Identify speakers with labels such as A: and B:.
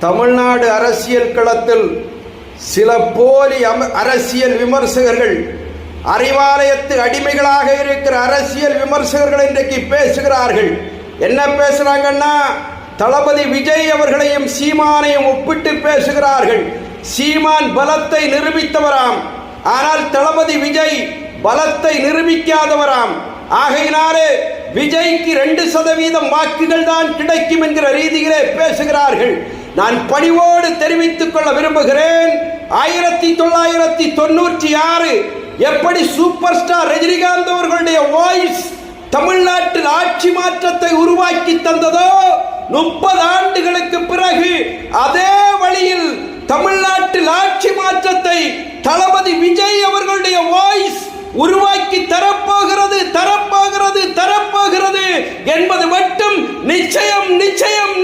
A: தமிழ்நாடு அரசியல் களத்தில் சில போலி அம- அரசியல் விமர்சகர்கள் அறிவாலயத்து அடிமைகளாக இருக்கிற அரசியல் விமர்சகர்கள் இன்றைக்கு பேசுகிறார்கள். என்ன பேசுறாங்கன்னா தளபதி விஜய் அவர்களையும் சீமானையும் ஒப்பிட்டு பேசுகிறார்கள். சீமான் பலத்தை நிரூபித்தவராம். ஆனால் தளபதி விஜய் பலத்தை நிரூபிக்காதவராம். ஆகையினாலே விஜய்க்கு ரெண்டு சதவீதம் வாக்குகள் தான் கிடைக்கும் என்கிற ரீதியிலே பேசுகிறார்கள். நான் பணிவோடு தெரிவித்துக் கொள்ள விரும்புகிறேன். ஆயிரத்தி தொள்ளாயிரத்தி தொண்ணூற்றி ஆறு எப்படி சூப்பர் ஸ்டார் ரஜினிகாந்த் அவர்களுடைய வாய்ஸ் தமிழ்நாட்டில் ஆட்சி மாற்றத்தை உருவாக்கி தந்ததோ? முப்பது ஆண்டுகளுக்கு பிறகு அதே வழியில் தமிழ்நாட்டில் ஆட்சி மாற்றத்தை தளபதி விஜய் அவர்களுடைய வாய்ஸ் உருவாக்கி தரப்போகிறது தரப்போகிறது தரப்போகிறது என்பது மட்டும் நிச்சயம் நிச்சயம்